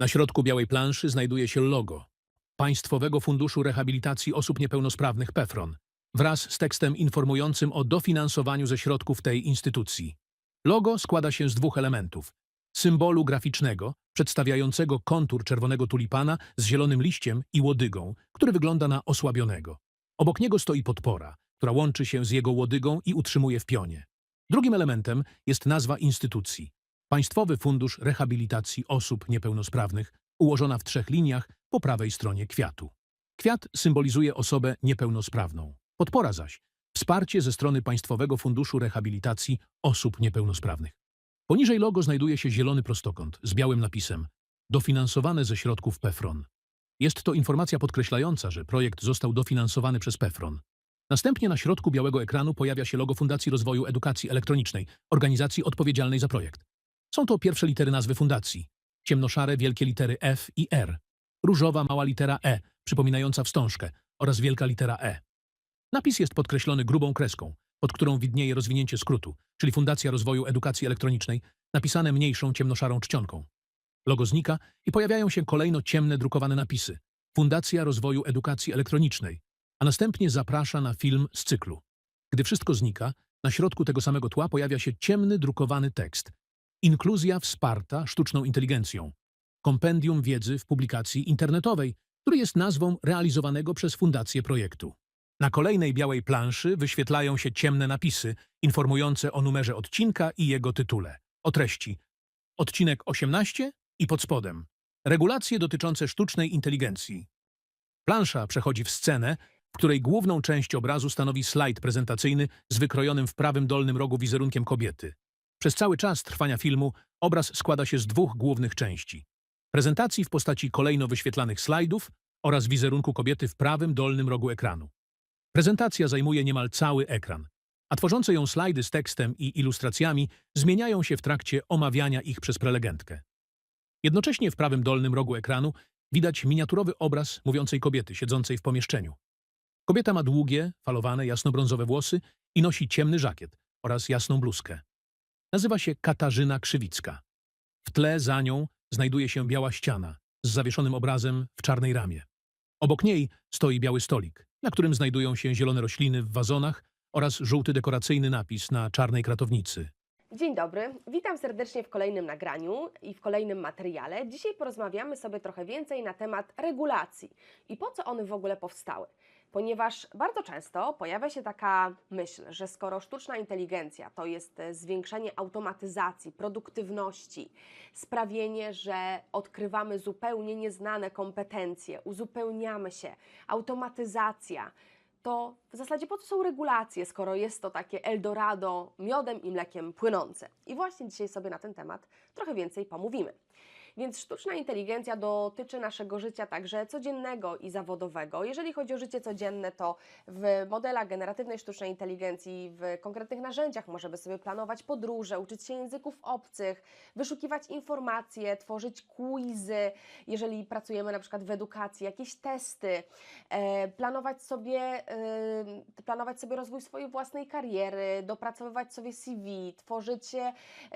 Na środku białej planszy znajduje się logo Państwowego Funduszu Rehabilitacji Osób Niepełnosprawnych PEFRON wraz z tekstem informującym o dofinansowaniu ze środków tej instytucji. Logo składa się z dwóch elementów. Symbolu graficznego, przedstawiającego kontur czerwonego tulipana z zielonym liściem i łodygą, który wygląda na osłabionego. Obok niego stoi podpora, która łączy się z jego łodygą i utrzymuje w pionie. Drugim elementem jest nazwa instytucji. Państwowy Fundusz Rehabilitacji Osób Niepełnosprawnych, ułożona w trzech liniach po prawej stronie kwiatu. Kwiat symbolizuje osobę niepełnosprawną. Podpora zaś wsparcie ze strony Państwowego Funduszu Rehabilitacji Osób Niepełnosprawnych. Poniżej logo znajduje się zielony prostokąt z białym napisem dofinansowane ze środków PEFRON. Jest to informacja podkreślająca, że projekt został dofinansowany przez PEFRON. Następnie na środku białego ekranu pojawia się logo Fundacji Rozwoju Edukacji Elektronicznej, organizacji odpowiedzialnej za projekt. Są to pierwsze litery nazwy fundacji. Ciemnoszare wielkie litery F i R. Różowa mała litera E, przypominająca wstążkę, oraz wielka litera E. Napis jest podkreślony grubą kreską, pod którą widnieje rozwinięcie skrótu, czyli Fundacja Rozwoju Edukacji Elektronicznej, napisane mniejszą ciemnoszarą czcionką. Logo znika i pojawiają się kolejno ciemne drukowane napisy. Fundacja Rozwoju Edukacji Elektronicznej, a następnie zaprasza na film z cyklu. Gdy wszystko znika, na środku tego samego tła pojawia się ciemny drukowany tekst. Inkluzja wsparta sztuczną inteligencją. Kompendium wiedzy w publikacji internetowej, który jest nazwą realizowanego przez Fundację projektu. Na kolejnej białej planszy wyświetlają się ciemne napisy informujące o numerze odcinka i jego tytule. O treści. Odcinek 18 i pod spodem. Regulacje dotyczące sztucznej inteligencji. Plansza przechodzi w scenę, w której główną część obrazu stanowi slajd prezentacyjny z wykrojonym w prawym dolnym rogu wizerunkiem kobiety. Przez cały czas trwania filmu obraz składa się z dwóch głównych części. Prezentacji w postaci kolejno wyświetlanych slajdów oraz wizerunku kobiety w prawym dolnym rogu ekranu. Prezentacja zajmuje niemal cały ekran, a tworzące ją slajdy z tekstem i ilustracjami zmieniają się w trakcie omawiania ich przez prelegentkę. Jednocześnie w prawym dolnym rogu ekranu widać miniaturowy obraz mówiącej kobiety siedzącej w pomieszczeniu. Kobieta ma długie, falowane, jasnobrązowe włosy i nosi ciemny żakiet oraz jasną bluzkę. Nazywa się Katarzyna Krzywicka. W tle za nią znajduje się biała ściana z zawieszonym obrazem w czarnej ramie. Obok niej stoi biały stolik, na którym znajdują się zielone rośliny w wazonach oraz żółty dekoracyjny napis na czarnej kratownicy. Dzień dobry, witam serdecznie w kolejnym nagraniu i w kolejnym materiale. Dzisiaj porozmawiamy sobie trochę więcej na temat regulacji i po co one w ogóle powstały. Ponieważ bardzo często pojawia się taka myśl, że skoro sztuczna inteligencja to jest e, zwiększenie automatyzacji, produktywności, sprawienie, że odkrywamy zupełnie nieznane kompetencje, uzupełniamy się, automatyzacja, to w zasadzie po co są regulacje, skoro jest to takie Eldorado miodem i mlekiem płynące? I właśnie dzisiaj sobie na ten temat trochę więcej pomówimy. Więc sztuczna inteligencja dotyczy naszego życia także codziennego i zawodowego. Jeżeli chodzi o życie codzienne, to w modelach generatywnej sztucznej inteligencji, w konkretnych narzędziach możemy sobie planować podróże, uczyć się języków obcych, wyszukiwać informacje, tworzyć quizy, jeżeli pracujemy na przykład w edukacji, jakieś testy, e, planować sobie, e, planować sobie rozwój swojej własnej kariery, dopracowywać sobie CV, tworzyć e,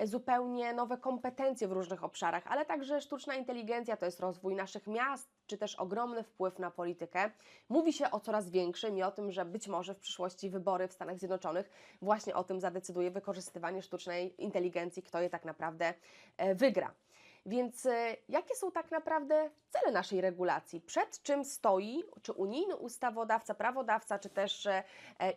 zupełnie nowe kompetencje w różnych obszarach, ale także sztuczna inteligencja to jest rozwój naszych miast, czy też ogromny wpływ na politykę. Mówi się o coraz większym i o tym, że być może w przyszłości wybory w Stanach Zjednoczonych właśnie o tym zadecyduje wykorzystywanie sztucznej inteligencji, kto je tak naprawdę e, wygra. Więc e, jakie są tak naprawdę cele naszej regulacji? Przed czym stoi, czy unijny ustawodawca, prawodawca, czy też e,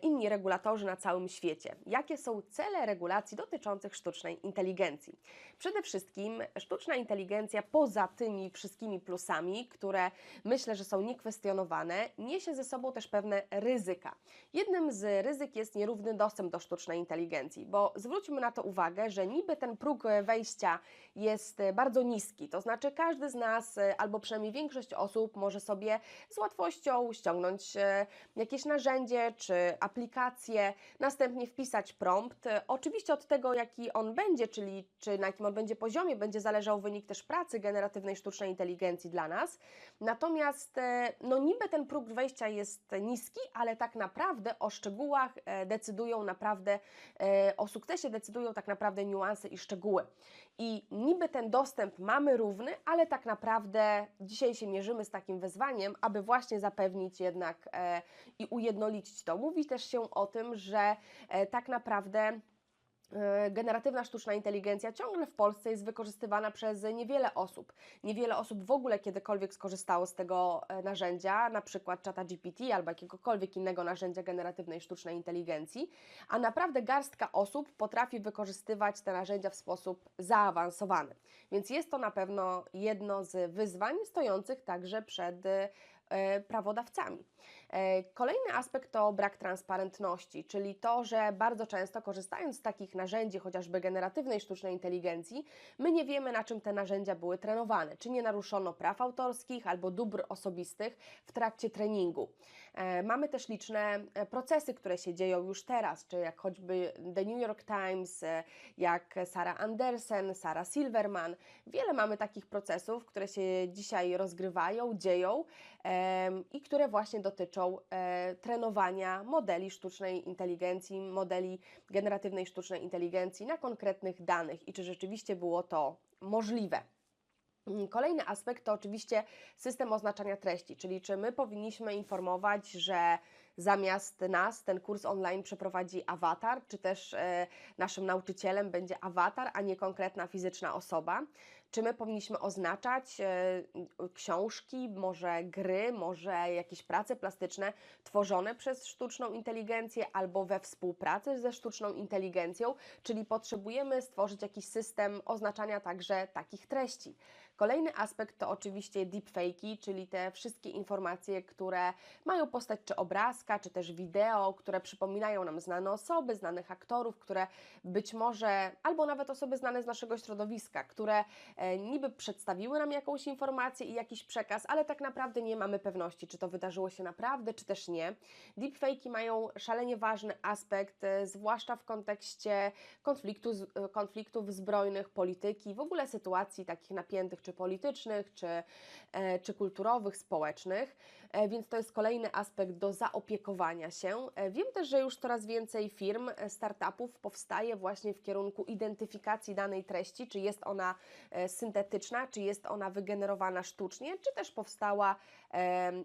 inni regulatorzy na całym świecie? Jakie są cele regulacji dotyczących sztucznej inteligencji? Przede wszystkim sztuczna inteligencja, poza tymi wszystkimi plusami, które myślę, że są niekwestionowane, niesie ze sobą też pewne ryzyka. Jednym z ryzyk jest nierówny dostęp do sztucznej inteligencji, bo zwróćmy na to uwagę, że niby ten próg wejścia jest e, bardzo niski, to znaczy każdy z nas, e, albo przynajmniej większość osób, może sobie z łatwością ściągnąć e, jakieś narzędzie czy aplikację, następnie wpisać prompt. E, Oczywiście od tego, jaki on będzie, czyli czy na jakim on będzie poziomie, będzie zależał wynik też pracy generatywnej sztucznej inteligencji dla nas. Natomiast e, no niby ten próg wejścia jest niski, ale tak naprawdę o szczegółach decydują naprawdę, o sukcesie decydują tak naprawdę niuanse i szczegóły. I niby ten dostęp mamy równy, ale tak naprawdę dzisiaj się mierzymy z takim wyzwaniem, aby właśnie zapewnić jednak e, i ujednolicić to. Mówi też się o tym, że e, tak naprawdę generatywna sztuczna inteligencja ciągle w Polsce jest wykorzystywana przez niewiele osób. Niewiele osób w ogóle kiedykolwiek skorzystało z tego e, narzędzia, na przykład czata GPT albo jakiegokolwiek innego narzędzia generatywnej sztucznej inteligencji, a naprawdę garstka osób potrafi wykorzystywać te narzędzia w sposób zaawansowany. Więc jest to na pewno jedno z wyzwań stojących także przed e, prawodawcami. E, Kolejny aspekt to brak transparentności, czyli to, że bardzo często korzystając z takich narzędzi, chociażby generatywnej sztucznej inteligencji, my nie wiemy, na czym te narzędzia były trenowane, czy nie naruszono praw autorskich albo dóbr osobistych w trakcie treningu. E, Mamy też liczne e, procesy, które się dzieją już teraz, czy jak choćby The New York Times, e, jak Sarah Andersen, Sarah Silverman. Wiele mamy takich procesów, które się dzisiaj rozgrywają, dzieją i które właśnie dotyczą trenowania modeli sztucznej inteligencji, modeli generatywnej sztucznej inteligencji na konkretnych danych i czy rzeczywiście było to możliwe. Mm, Kolejny aspekt to oczywiście system oznaczania treści, czyli czy my powinniśmy informować, że zamiast nas ten kurs online przeprowadzi awatar, czy też e, naszym nauczycielem będzie awatar, a nie konkretna fizyczna osoba. Czy my powinniśmy oznaczać e, książki, może gry, może jakieś prace plastyczne tworzone przez sztuczną inteligencję albo we współpracy ze sztuczną inteligencją, czyli potrzebujemy stworzyć jakiś system oznaczania także takich treści. Kolejny aspekt to oczywiście deepfake'i, czyli te wszystkie informacje, które mają postać czy obrazka, czy też wideo, które przypominają nam znane osoby, znanych aktorów, które być może, albo nawet osoby znane z naszego środowiska, które niby przedstawiły nam jakąś informację i jakiś przekaz, ale tak naprawdę nie mamy pewności, czy to wydarzyło się naprawdę, czy też nie. Deepfake'i mają szalenie ważny aspekt, e, zwłaszcza w kontekście konfliktu, e, konfliktów zbrojnych, polityki, w ogóle sytuacji takich napiętych, czy politycznych, czy, e, czy kulturowych, społecznych. E, Więc to jest kolejny aspekt do zaopiekowania się. E, Wiem też, że już coraz więcej firm, e, startupów powstaje właśnie w kierunku identyfikacji danej treści, czy jest ona e, syntetyczna, czy jest ona wygenerowana sztucznie, czy też powstała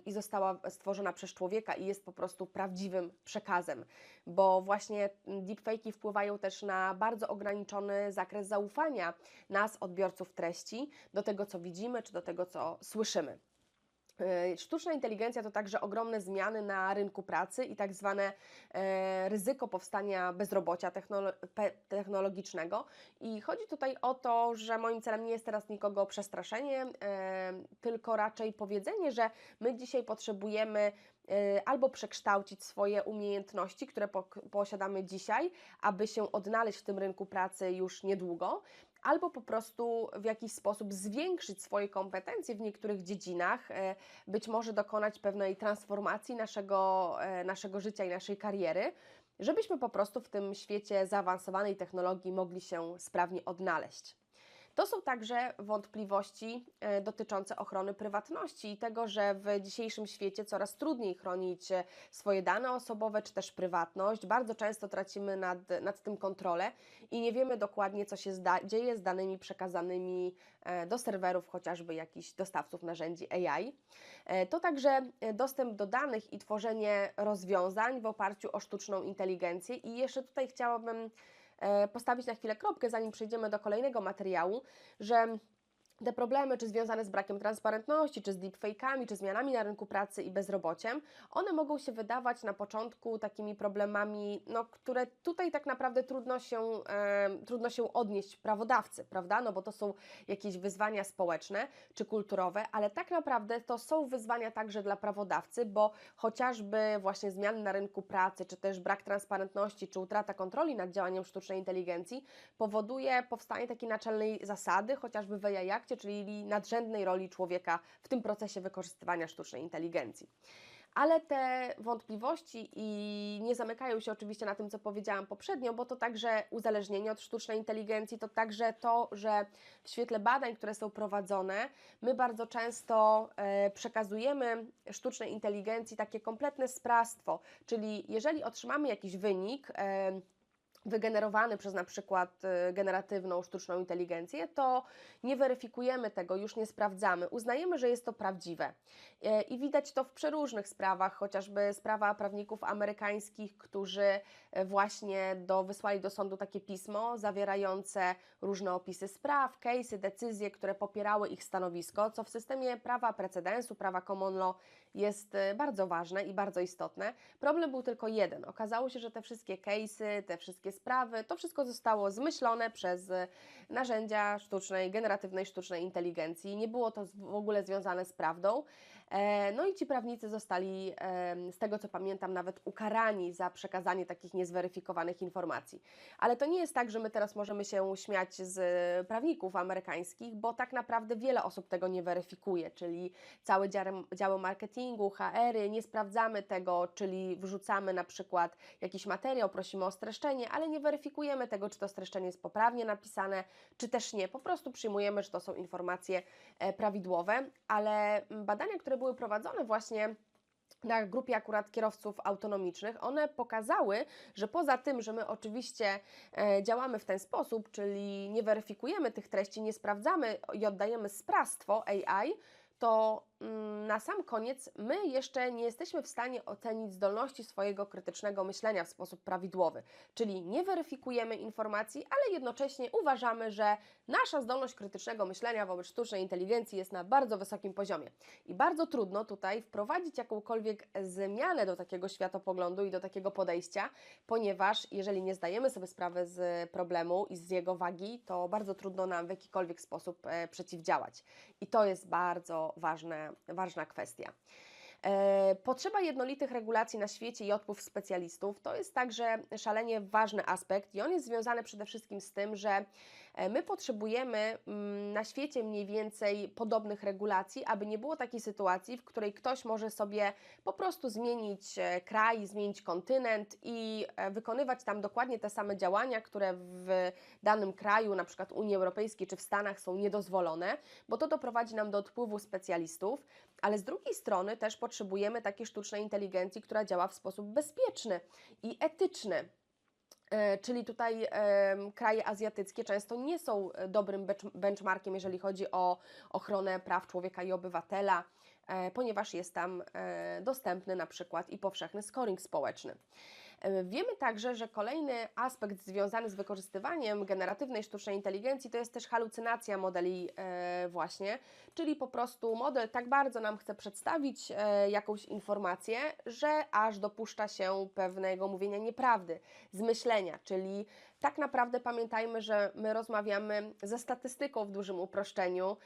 i została stworzona przez człowieka i jest po prostu prawdziwym przekazem, bo właśnie deepfake'i wpływają też na bardzo ograniczony zakres zaufania nas, odbiorców treści, do tego, co widzimy, czy do tego, co słyszymy. E, Sztuczna inteligencja to także ogromne zmiany na rynku pracy i tak zwane e, ryzyko powstania bezrobocia technologicznego. I chodzi tutaj o to, że moim celem nie jest teraz nikogo przestraszenie, e, tylko raczej powiedzenie, że my dzisiaj potrzebujemy albo przekształcić swoje umiejętności, które posiadamy dzisiaj, aby się odnaleźć w tym rynku pracy już niedługo, albo po prostu w jakiś sposób zwiększyć swoje kompetencje w niektórych dziedzinach, e, być może dokonać pewnej transformacji naszego, e, naszego życia i naszej kariery, żebyśmy po prostu w tym świecie zaawansowanej technologii mogli się sprawnie odnaleźć. To są także wątpliwości e, dotyczące ochrony prywatności i tego, że w dzisiejszym świecie coraz trudniej chronić e, swoje dane osobowe czy też prywatność. Bardzo często tracimy nad, nad tym kontrolę i nie wiemy dokładnie, co się zda- dzieje z danymi przekazanymi e, do serwerów chociażby jakichś dostawców narzędzi AI. To także dostęp do danych i tworzenie rozwiązań w oparciu o sztuczną inteligencję. I jeszcze tutaj chciałabym postawić na chwilę kropkę, zanim przejdziemy do kolejnego materiału, że te problemy, czy związane z brakiem transparentności, czy z deepfake'ami, czy zmianami na rynku pracy i bezrobociem, one mogą się wydawać na początku takimi problemami, no, które tutaj tak naprawdę trudno się, e, trudno się odnieść prawodawcy, prawda? No bo to są jakieś wyzwania społeczne czy kulturowe, ale tak naprawdę to są wyzwania także dla prawodawcy, bo chociażby właśnie zmiany na rynku pracy, czy też brak transparentności, czy utrata kontroli nad działaniem sztucznej inteligencji powoduje powstanie takiej naczelnej zasady, chociażby w AI Czyli nadrzędnej roli człowieka w tym procesie wykorzystywania sztucznej inteligencji. Ale te wątpliwości i nie zamykają się oczywiście na tym, co powiedziałam poprzednio, bo to także uzależnienie od sztucznej inteligencji, to także to, że w świetle badań, które są prowadzone, my bardzo często e, przekazujemy sztucznej inteligencji takie kompletne sprawstwo, czyli jeżeli otrzymamy jakiś wynik, e, wygenerowany przez na przykład y, generatywną sztuczną inteligencję, to nie weryfikujemy tego, już nie sprawdzamy. Uznajemy, że jest to prawdziwe. E, I widać to w przeróżnych sprawach, chociażby sprawa prawników amerykańskich, którzy e, właśnie do, wysłali do sądu takie pismo zawierające różne opisy spraw, case'y, decyzje, które popierały ich stanowisko, co w systemie prawa precedensu, prawa common law jest e, bardzo ważne i bardzo istotne. Problem był tylko jeden. Okazało się, że te wszystkie case'y, te wszystkie sprawy, to wszystko zostało zmyślone przez e, narzędzia sztucznej, generatywnej sztucznej inteligencji. Nie było to w ogóle związane z prawdą. E, No i ci prawnicy zostali, z tego co pamiętam, nawet ukarani za przekazanie takich niezweryfikowanych informacji. Ale to nie jest tak, że my teraz możemy się śmiać z prawników amerykańskich, bo tak naprawdę wiele osób tego nie weryfikuje, czyli całe działy, marketingu, HR-y, nie sprawdzamy tego, czyli wrzucamy na przykład jakiś materiał, prosimy o streszczenie, ale nie weryfikujemy tego, czy to streszczenie jest poprawnie napisane, czy też nie. Po prostu przyjmujemy, że to są informacje e, prawidłowe, ale badania, które były prowadzone właśnie na grupie akurat kierowców autonomicznych, one pokazały, że poza tym, że my oczywiście e, działamy w ten sposób, czyli nie weryfikujemy tych treści, nie sprawdzamy i oddajemy sprawstwo AI, to na sam koniec my jeszcze nie jesteśmy w stanie ocenić zdolności swojego krytycznego myślenia w sposób prawidłowy. Czyli nie weryfikujemy informacji, ale jednocześnie uważamy, że nasza zdolność krytycznego myślenia wobec sztucznej inteligencji jest na bardzo wysokim poziomie. I bardzo trudno tutaj wprowadzić jakąkolwiek zmianę do takiego światopoglądu i do takiego podejścia, ponieważ jeżeli nie zdajemy sobie sprawy z problemu i z jego wagi, to bardzo trudno nam w jakikolwiek sposób e, przeciwdziałać. I to jest bardzo ważne, ważna kwestia. E, Potrzeba jednolitych regulacji na świecie i odpływ specjalistów. To jest także szalenie ważny aspekt i on jest związany przede wszystkim z tym, że e, my potrzebujemy mm, na świecie mniej więcej podobnych regulacji, aby nie było takiej sytuacji, w której ktoś może sobie po prostu zmienić e, kraj, zmienić kontynent i wykonywać tam dokładnie te same działania, które w danym kraju, na przykład Unii Europejskiej czy w Stanach są niedozwolone, bo to doprowadzi nam do odpływu specjalistów, ale z drugiej strony też potrzebujemy takiej sztucznej inteligencji, która działa w sposób bezpieczny i etyczny. E, Czyli tutaj em, kraje azjatyckie często nie są e, dobrym benchmarkiem, jeżeli chodzi o ochronę praw człowieka i obywatela, e, ponieważ jest tam e, dostępny na przykład i powszechny scoring społeczny. E, Wiemy także, że kolejny aspekt związany z wykorzystywaniem generatywnej sztucznej inteligencji to jest też halucynacja modeli e, właśnie, czyli po prostu model tak bardzo nam chce przedstawić e, jakąś informację, że aż dopuszcza się pewnego mówienia nieprawdy, zmyślenia, czyli tak naprawdę pamiętajmy, że my rozmawiamy ze statystyką w dużym uproszczeniu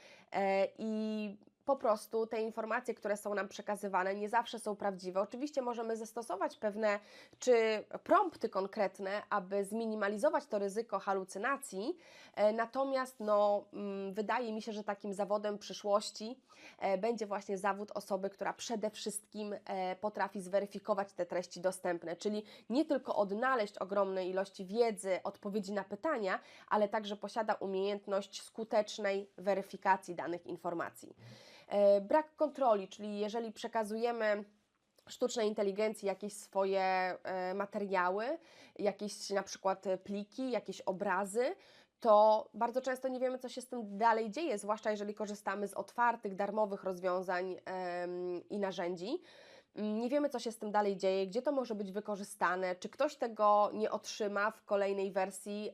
i po prostu te informacje, które są nam przekazywane, nie zawsze są prawdziwe. Oczywiście możemy zastosować pewne czy prompty konkretne, aby zminimalizować to ryzyko halucynacji, e, natomiast no, mm, wydaje mi się, że takim zawodem przyszłości e, będzie właśnie zawód osoby, która przede wszystkim e, potrafi zweryfikować te treści dostępne, czyli nie tylko odnaleźć ogromne ilości wiedzy, odpowiedzi na pytania, ale także posiada umiejętność skutecznej weryfikacji danych informacji. E, Brak kontroli, czyli jeżeli przekazujemy sztucznej inteligencji jakieś swoje e, materiały, jakieś na przykład pliki, jakieś obrazy, to bardzo często nie wiemy, co się z tym dalej dzieje, zwłaszcza jeżeli korzystamy z otwartych, darmowych rozwiązań i narzędzi. Mm, Nie wiemy, co się z tym dalej dzieje, gdzie to może być wykorzystane, czy ktoś tego nie otrzyma w kolejnej wersji,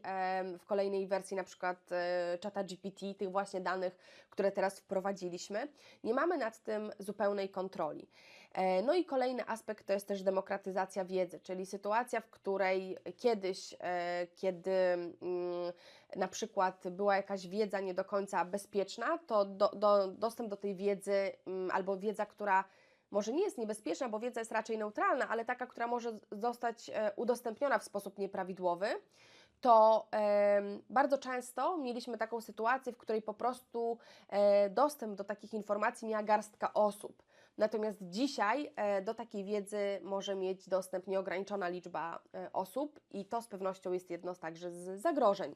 w kolejnej wersji na przykład e, czata GPT, tych właśnie danych, które teraz wprowadziliśmy. Nie mamy nad tym zupełnej kontroli. E, No i kolejny aspekt to jest też demokratyzacja wiedzy, czyli sytuacja, w której kiedyś, e, kiedy mm, na przykład była jakaś wiedza nie do końca bezpieczna, to do, do, dostęp do tej wiedzy mm, albo wiedza, która może nie jest niebezpieczna, bo wiedza jest raczej neutralna, ale taka, która może zostać e, udostępniona w sposób nieprawidłowy, to bardzo często mieliśmy taką sytuację, w której po prostu e, dostęp do takich informacji miała garstka osób. Natomiast dzisiaj e, do takiej wiedzy może mieć dostęp nieograniczona liczba osób i to z pewnością jest jedno z także z zagrożeń.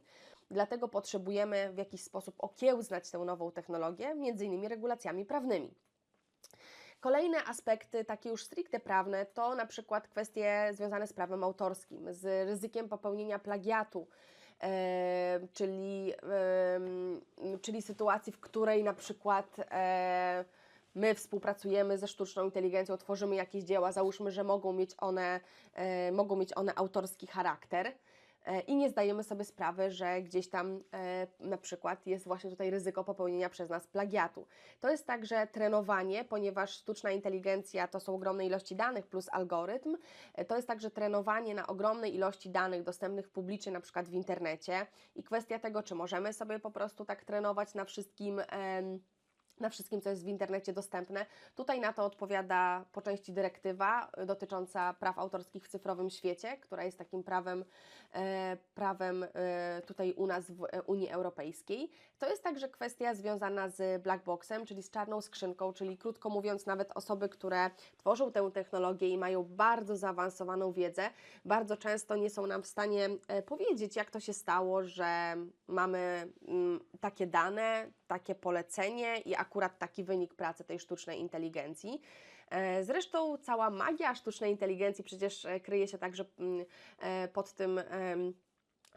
Dlatego potrzebujemy w jakiś sposób okiełznać tę nową technologię, między innymi regulacjami prawnymi. Kolejne aspekty, takie już stricte prawne, to na przykład kwestie związane z prawem autorskim, z ryzykiem popełnienia plagiatu. E, czyli, em, czyli sytuacji, w której na przykład e, my współpracujemy ze sztuczną inteligencją, tworzymy jakieś dzieła, załóżmy, że mogą mieć one, e, mogą mieć one autorski charakter e, i nie zdajemy sobie sprawy, że gdzieś tam e, na przykład jest właśnie tutaj ryzyko popełnienia przez nas plagiatu. To jest także trenowanie, ponieważ sztuczna inteligencja to są ogromne ilości danych plus algorytm. E, To jest także trenowanie na ogromnej ilości danych dostępnych publicznie, na przykład w internecie i kwestia tego, czy możemy sobie po prostu tak trenować na wszystkim. Na wszystkim, co jest w internecie dostępne. Tutaj na to odpowiada po części dyrektywa y, dotycząca praw autorskich w cyfrowym świecie, która jest takim prawem, e, prawem e, tutaj u nas w e, Unii Europejskiej. To jest także kwestia związana z black boxem, czyli z czarną skrzynką, czyli krótko mówiąc, nawet osoby, które tworzą tę technologię i mają bardzo zaawansowaną wiedzę, bardzo często nie są nam w stanie powiedzieć, jak to się stało, że mamy mm, takie dane, takie polecenie i akurat taki wynik pracy tej sztucznej inteligencji. E, Zresztą cała magia sztucznej inteligencji przecież e, kryje się także mm, e, pod tym.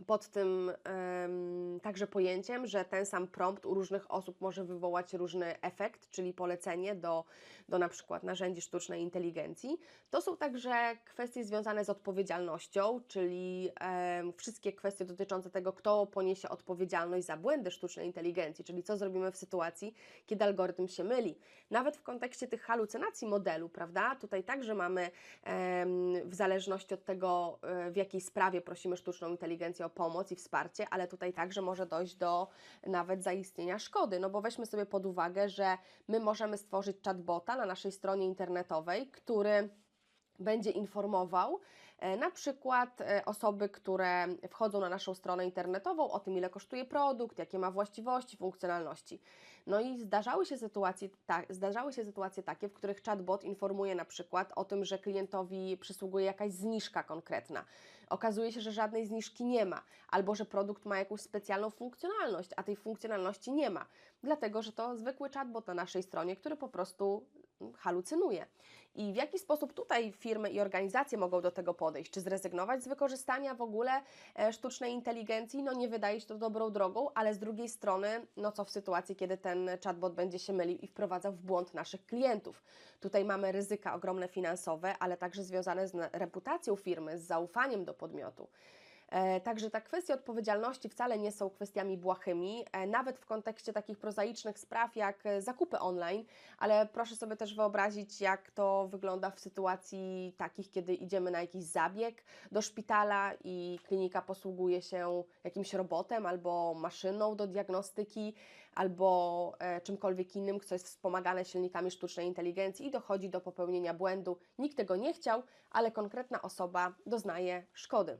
Pod tym em, także pojęciem, że ten sam prompt u różnych osób może wywołać różny efekt, czyli polecenie do, do na przykład narzędzi sztucznej inteligencji. To są także kwestie związane z odpowiedzialnością, czyli em, wszystkie kwestie dotyczące tego, kto poniesie odpowiedzialność za błędy sztucznej inteligencji, czyli co zrobimy w sytuacji, kiedy algorytm się myli. Nawet w kontekście tych halucynacji modelu, prawda? Tutaj także mamy em, w zależności od tego, e, w jakiej sprawie prosimy sztuczną inteligencję o pomoc i wsparcie, ale tutaj także może dojść do nawet zaistnienia szkody. No bo weźmy sobie pod uwagę, że my możemy stworzyć chatbota na naszej stronie internetowej, który będzie informował e, na przykład e, osoby, które wchodzą na naszą stronę internetową o tym, ile kosztuje produkt, jakie ma właściwości, funkcjonalności. No i zdarzały się sytuacje, ta, zdarzały się sytuacje takie, w których chatbot informuje na przykład o tym, że klientowi przysługuje jakaś zniżka konkretna. Okazuje się, że żadnej zniżki nie ma, albo że produkt ma jakąś specjalną funkcjonalność, a tej funkcjonalności nie ma, dlatego że to zwykły chatbot na naszej stronie, który po prostu halucynuje. I w jaki sposób tutaj firmy i organizacje mogą do tego podejść? Czy zrezygnować z wykorzystania w ogóle e, sztucznej inteligencji? No nie wydaje się to dobrą drogą, ale z drugiej strony, no co w sytuacji, kiedy ten chatbot będzie się mylił i wprowadzał w błąd naszych klientów? Tutaj mamy ryzyka ogromne finansowe, ale także związane z reputacją firmy, z zaufaniem do podmiotu. E, Także ta kwestie odpowiedzialności wcale nie są kwestiami błahymi, e, nawet w kontekście takich prozaicznych spraw jak e, zakupy online, ale proszę sobie też wyobrazić, jak to wygląda w sytuacji takich, kiedy idziemy na jakiś zabieg do szpitala i klinika posługuje się jakimś robotem albo maszyną do diagnostyki, albo czymkolwiek innym, co jest wspomagane silnikami sztucznej inteligencji i dochodzi do popełnienia błędu. Nikt tego nie chciał, ale konkretna osoba doznaje szkody.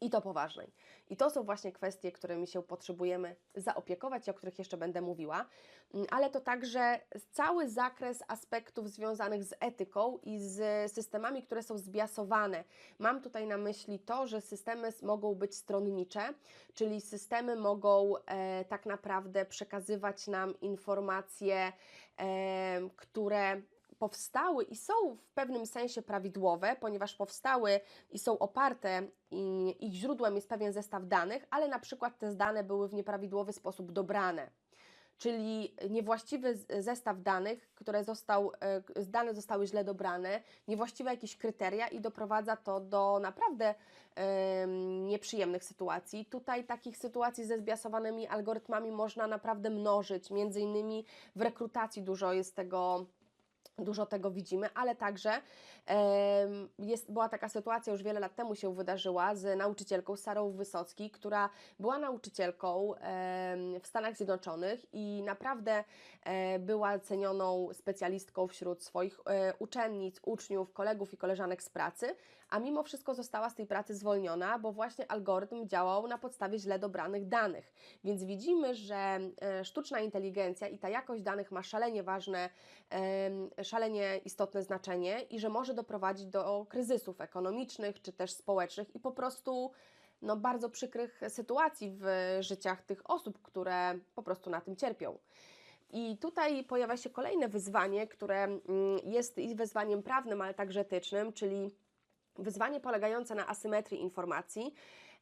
I to poważnej. I to są właśnie kwestie, którymi się potrzebujemy zaopiekować o których jeszcze będę mówiła, Mm, ale to także cały zakres aspektów związanych z etyką i z systemami, które są zbiasowane. Mam tutaj na myśli to, że systemy mogą być stronnicze, czyli systemy mogą e, tak naprawdę przekazywać nam informacje, e, które powstały i są w pewnym sensie prawidłowe, ponieważ powstały i są oparte, i ich źródłem jest pewien zestaw danych, ale na przykład te dane były w nieprawidłowy sposób dobrane. Czyli niewłaściwy zestaw danych, które został, e, dane zostały źle dobrane, niewłaściwe jakieś kryteria i doprowadza to do naprawdę em, nieprzyjemnych sytuacji. Tutaj takich sytuacji ze zbiasowanymi algorytmami można naprawdę mnożyć, między innymi w rekrutacji dużo jest tego Dużo tego widzimy, ale także jest, była taka sytuacja, już wiele lat temu się wydarzyła z nauczycielką Sarą Wysocki, która była nauczycielką w Stanach Zjednoczonych i naprawdę e, była cenioną specjalistką wśród swoich e, uczennic, uczniów, kolegów i koleżanek z pracy, a mimo wszystko została z tej pracy zwolniona, bo właśnie algorytm działał na podstawie źle dobranych danych. Więc widzimy, że e, sztuczna inteligencja i ta jakość danych ma szalenie ważne, szalenie istotne znaczenie i że może doprowadzić do kryzysów ekonomicznych czy też społecznych i po prostu no, bardzo przykrych sytuacji w życiach tych osób, które po prostu na tym cierpią. I tutaj pojawia się kolejne wyzwanie, które mm, jest i wyzwaniem prawnym, ale także etycznym, czyli wyzwanie polegające na asymetrii informacji.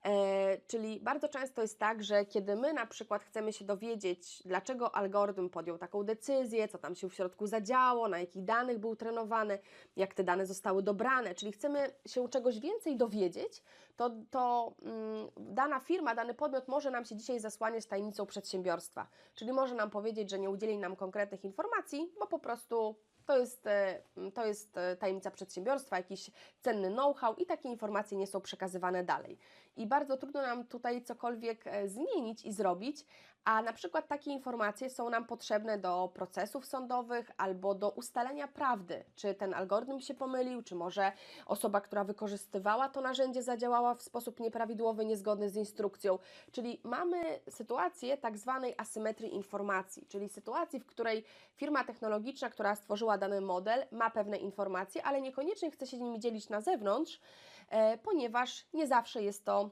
E, czyli bardzo często jest tak, że kiedy my na przykład chcemy się dowiedzieć, dlaczego algorytm podjął taką decyzję, co tam się w środku zadziało, na jakich danych był trenowany, jak te dane zostały dobrane, czyli chcemy się czegoś więcej dowiedzieć, to, to mm, dana firma, dany podmiot może nam się dzisiaj zasłaniać tajemnicą przedsiębiorstwa. Czyli może nam powiedzieć, że nie udzieli nam konkretnych informacji, bo po prostu to jest, e, to jest e, tajemnica przedsiębiorstwa, jakiś cenny know-how i takie informacje nie są przekazywane dalej. I bardzo trudno nam tutaj cokolwiek e, zmienić i zrobić, a na przykład takie informacje są nam potrzebne do procesów sądowych albo do ustalenia prawdy, czy ten algorytm się pomylił, czy może osoba, która wykorzystywała to narzędzie, zadziałała w sposób nieprawidłowy, niezgodny z instrukcją. Czyli mamy sytuację tak zwanej asymetrii informacji, czyli sytuacji, w której firma technologiczna, która stworzyła dany model, ma pewne informacje, ale niekoniecznie chce się nimi dzielić na zewnątrz, e, ponieważ nie zawsze jest to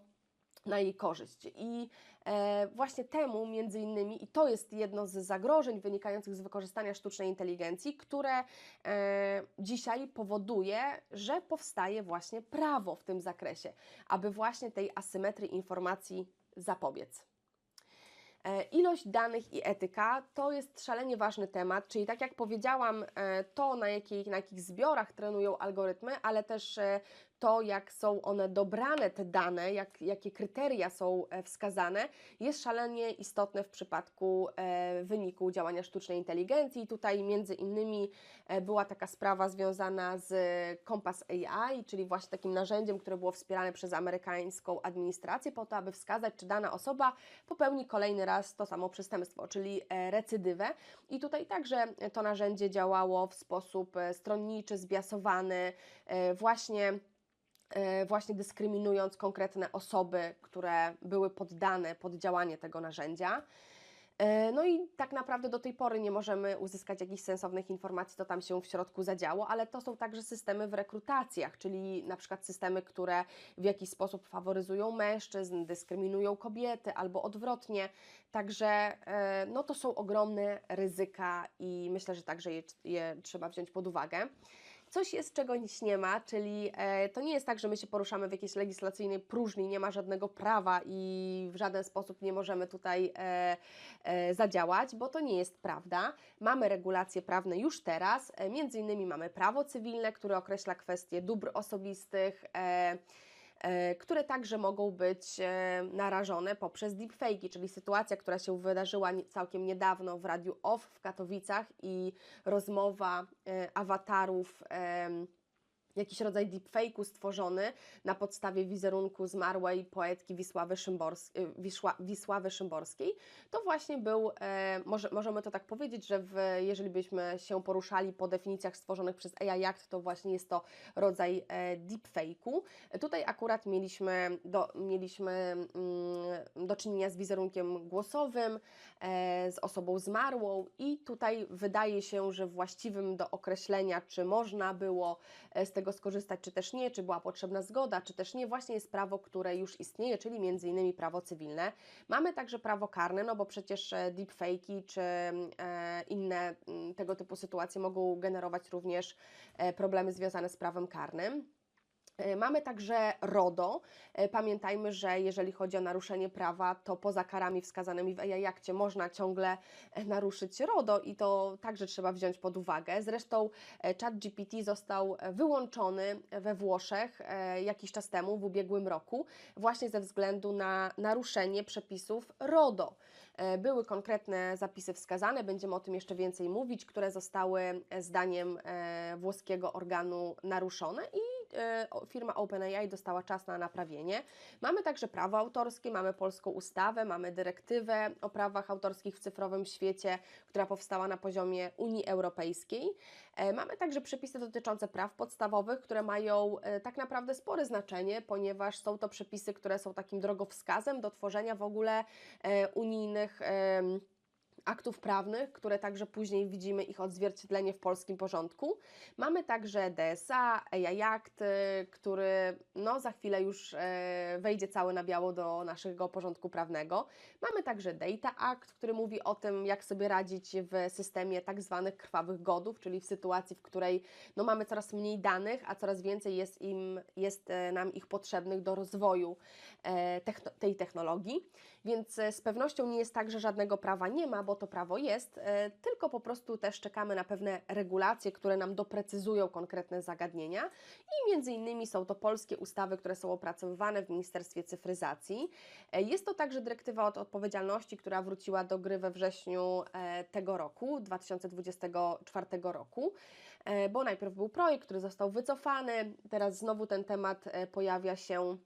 na jej korzyść. I właśnie temu, między innymi, i to jest jedno z zagrożeń wynikających z wykorzystania sztucznej inteligencji, które e, dzisiaj powoduje, że powstaje właśnie prawo w tym zakresie, aby właśnie tej asymetrii informacji zapobiec. E, Ilość danych i etyka to jest szalenie ważny temat, czyli tak jak powiedziałam, e, to na, na jakich zbiorach trenują algorytmy, ale też e, to, jak są one dobrane, te dane, jak, jakie kryteria są e, wskazane, jest szalenie istotne w przypadku e, wyniku działania sztucznej inteligencji. Tutaj między innymi e, była taka sprawa związana z Compass AI, czyli właśnie takim narzędziem, które było wspierane przez amerykańską administrację po to, aby wskazać, czy dana osoba popełni kolejny raz to samo przestępstwo, czyli recydywę. I tutaj także to narzędzie działało w sposób stronniczy, zbiasowany, właśnie właśnie dyskryminując konkretne osoby, które były poddane pod działanie tego narzędzia. E, No i tak naprawdę do tej pory nie możemy uzyskać jakichś sensownych informacji, co tam się w środku zadziało, ale to są także systemy w rekrutacjach, czyli na przykład systemy, które w jakiś sposób faworyzują mężczyzn, dyskryminują kobiety albo odwrotnie. Także e, no to są ogromne ryzyka i myślę, że także je, je trzeba wziąć pod uwagę coś jest, czego nic nie ma, czyli e, to nie jest tak, że my się poruszamy w jakiejś legislacyjnej próżni, nie ma żadnego prawa i w żaden sposób nie możemy tutaj e, e, zadziałać, bo to nie jest prawda. Mamy regulacje prawne już teraz, między innymi mamy prawo cywilne, które określa kwestie dóbr osobistych, które także mogą być e, narażone poprzez deepfake'i, czyli sytuacja, która się wydarzyła całkiem niedawno w Radiu OFF w Katowicach i rozmowa e, awatarów. Jakiś rodzaj deepfake'u stworzony na podstawie wizerunku zmarłej poetki Wisławy, y, Wisła, Wisławy Szymborskiej, to właśnie był, e, może, możemy to tak powiedzieć, że w, jeżeli byśmy się poruszali po definicjach stworzonych przez AI Act, to właśnie jest to rodzaj e, deepfake'u. Tutaj akurat mieliśmy do, mieliśmy mm, do czynienia z wizerunkiem głosowym, e, z osobą zmarłą i tutaj wydaje się, że właściwym do określenia, czy można było e, z tego skorzystać, czy też nie, czy była potrzebna zgoda, czy też nie, właśnie jest prawo, które już istnieje, czyli między innymi prawo cywilne. Mamy także prawo karne, no bo przecież e, deepfake'i czy e, inne mm, tego typu sytuacje mogą generować również e, problemy związane z prawem karnym. E, Mamy także RODO. E, Pamiętajmy, że jeżeli chodzi o naruszenie prawa, to poza karami wskazanymi w AI Akcie można ciągle e, naruszyć RODO i to także trzeba wziąć pod uwagę. Zresztą ChatGPT został wyłączony we Włoszech jakiś czas temu, w ubiegłym roku, właśnie ze względu na naruszenie przepisów RODO. Były konkretne zapisy wskazane, będziemy o tym jeszcze więcej mówić, które zostały zdaniem włoskiego organu naruszone i firma OpenAI dostała czas na naprawienie. Mamy także prawo autorskie, mamy polską ustawę, mamy dyrektywę o prawach autorskich w cyfrowym świecie, która powstała na poziomie Unii Europejskiej. E, Mamy także przepisy dotyczące praw podstawowych, które mają e, tak naprawdę spore znaczenie, ponieważ są to przepisy, które są takim drogowskazem do tworzenia w ogóle e, unijnych aktów prawnych, które także później widzimy ich odzwierciedlenie w polskim porządku. Mamy także DSA, AI Act, y, który no, za chwilę już e, wejdzie cały na biało do naszego porządku prawnego. Mamy także Data Act, który mówi o tym, jak sobie radzić w systemie tak zwanych krwawych godów, czyli w sytuacji, w której no, mamy coraz mniej danych, a coraz więcej jest, im, jest e, nam ich potrzebnych do rozwoju e, tej technologii. Więc e, z pewnością nie jest tak, że żadnego prawa nie ma, bo to prawo jest, e, tylko po prostu też czekamy na pewne regulacje, które nam doprecyzują konkretne zagadnienia. I między innymi są to polskie ustawy, które są opracowywane w Ministerstwie Cyfryzacji. E, Jest to także dyrektywa od odpowiedzialności, która wróciła do gry we wrześniu tego roku, 2024 roku, bo najpierw był projekt, który został wycofany, teraz znowu ten temat pojawia się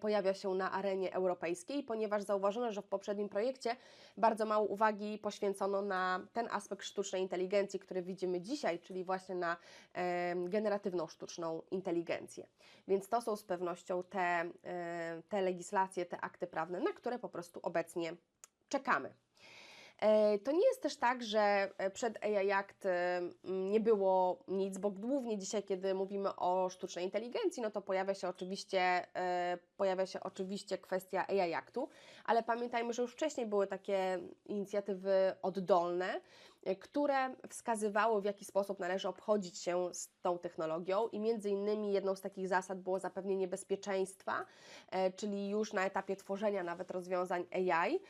pojawia się na arenie europejskiej, ponieważ zauważono, że w poprzednim projekcie bardzo mało uwagi poświęcono na ten aspekt sztucznej inteligencji, który widzimy dzisiaj, czyli właśnie na e, generatywną sztuczną inteligencję. Więc to są z pewnością te, e, te legislacje, te akty prawne, na które po prostu obecnie czekamy. E, To nie jest też tak, że e, przed AI Act nie było nic, bo głównie dzisiaj, kiedy mówimy o sztucznej inteligencji, no to pojawia się oczywiście, e, pojawia się oczywiście kwestia AI Actu, ale pamiętajmy, że już wcześniej były takie inicjatywy oddolne, które wskazywały, w jaki sposób należy obchodzić się z tą technologią i między innymi jedną z takich zasad było zapewnienie bezpieczeństwa, czyli już na etapie tworzenia nawet rozwiązań AI,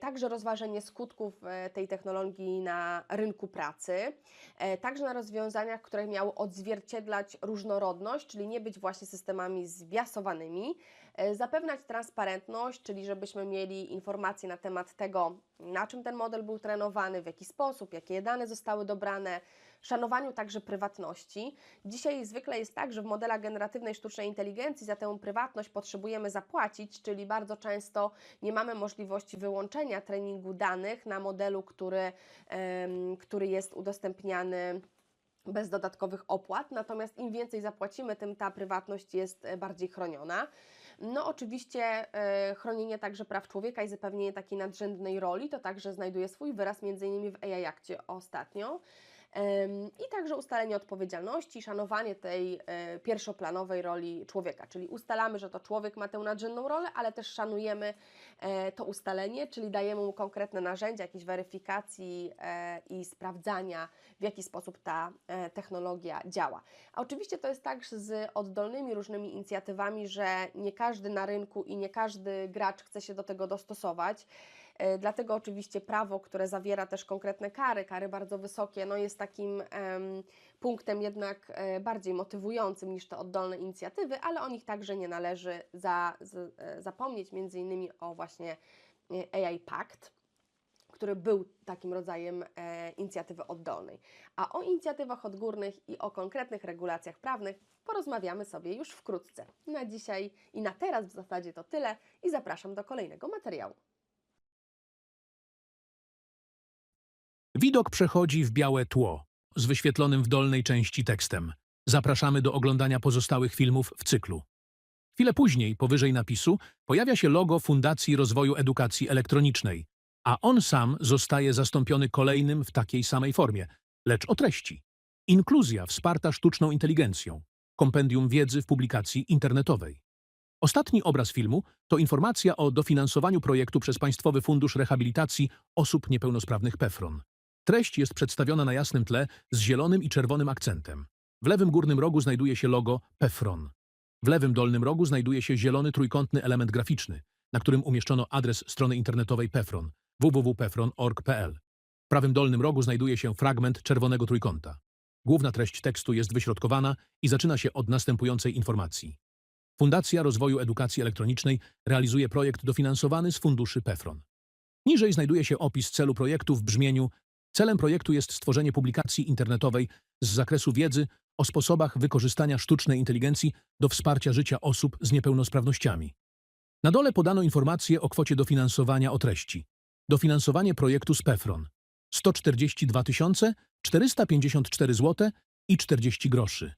Także rozważenie skutków e, tej technologii na rynku pracy, e, także na rozwiązaniach, które miały odzwierciedlać różnorodność, czyli nie być właśnie systemami zbiasowanymi, e, zapewniać transparentność, czyli żebyśmy mieli informacje na temat tego, na czym ten model był trenowany, w jaki sposób, jakie dane zostały dobrane, szanowaniu także prywatności. Dzisiaj zwykle jest tak, że w modelach generatywnej sztucznej inteligencji za tę prywatność potrzebujemy zapłacić, czyli bardzo często nie mamy możliwości wyłączenia treningu danych na modelu, który, który jest udostępniany bez dodatkowych opłat, natomiast im więcej zapłacimy, tym ta prywatność jest e, bardziej chroniona. No oczywiście e, chronienie także praw człowieka i zapewnienie takiej nadrzędnej roli, to także znajduje swój wyraz m.in. w AI Akcie ostatnio. I także ustalenie odpowiedzialności, szanowanie tej e, pierwszoplanowej roli człowieka, czyli ustalamy, że to człowiek ma tę nadrzędną rolę, ale też szanujemy e, to ustalenie, czyli dajemy mu konkretne narzędzia, jakieś weryfikacji e, i sprawdzania, w jaki sposób ta technologia działa. A oczywiście to jest tak z oddolnymi różnymi inicjatywami, że nie każdy na rynku i nie każdy gracz chce się do tego dostosować. E, Dlatego oczywiście prawo, które zawiera też konkretne kary, kary bardzo wysokie, no jest takim em, punktem jednak e, bardziej motywującym niż te oddolne inicjatywy, ale o nich także nie należy za, z, e, zapomnieć, między innymi o właśnie AI Pact który był takim rodzajem e, inicjatywy oddolnej. A o inicjatywach odgórnych i o konkretnych regulacjach prawnych porozmawiamy sobie już wkrótce. Na dzisiaj i na teraz w zasadzie to tyle i zapraszam do kolejnego materiału. Widok przechodzi w białe tło, z wyświetlonym w dolnej części tekstem. Zapraszamy do oglądania pozostałych filmów w cyklu. Chwilę później, powyżej napisu, pojawia się logo Fundacji Rozwoju Edukacji Elektronicznej, a on sam zostaje zastąpiony kolejnym w takiej samej formie, lecz o treści. Inkluzja wsparta sztuczną inteligencją. Kompendium wiedzy w publikacji internetowej. Ostatni obraz filmu to informacja o dofinansowaniu projektu przez Państwowy Fundusz Rehabilitacji Osób Niepełnosprawnych PEFRON. Treść jest przedstawiona na jasnym tle z zielonym i czerwonym akcentem. W lewym górnym rogu znajduje się logo PEFRON. W lewym dolnym rogu znajduje się zielony trójkątny element graficzny, na którym umieszczono adres strony internetowej PEFRON www.pefron.org.pl. W prawym dolnym rogu znajduje się fragment czerwonego trójkąta. Główna treść tekstu jest wyśrodkowana i zaczyna się od następującej informacji. Fundacja Rozwoju Edukacji Elektronicznej realizuje projekt dofinansowany z funduszy PEFRON. Niżej znajduje się opis celu projektu w brzmieniu Celem projektu jest stworzenie publikacji internetowej z zakresu wiedzy o sposobach wykorzystania sztucznej inteligencji do wsparcia życia osób z niepełnosprawnościami. Na dole podano informacje o kwocie dofinansowania o treści. Dofinansowanie projektu z PEFRON 142 454 zł i 40 groszy.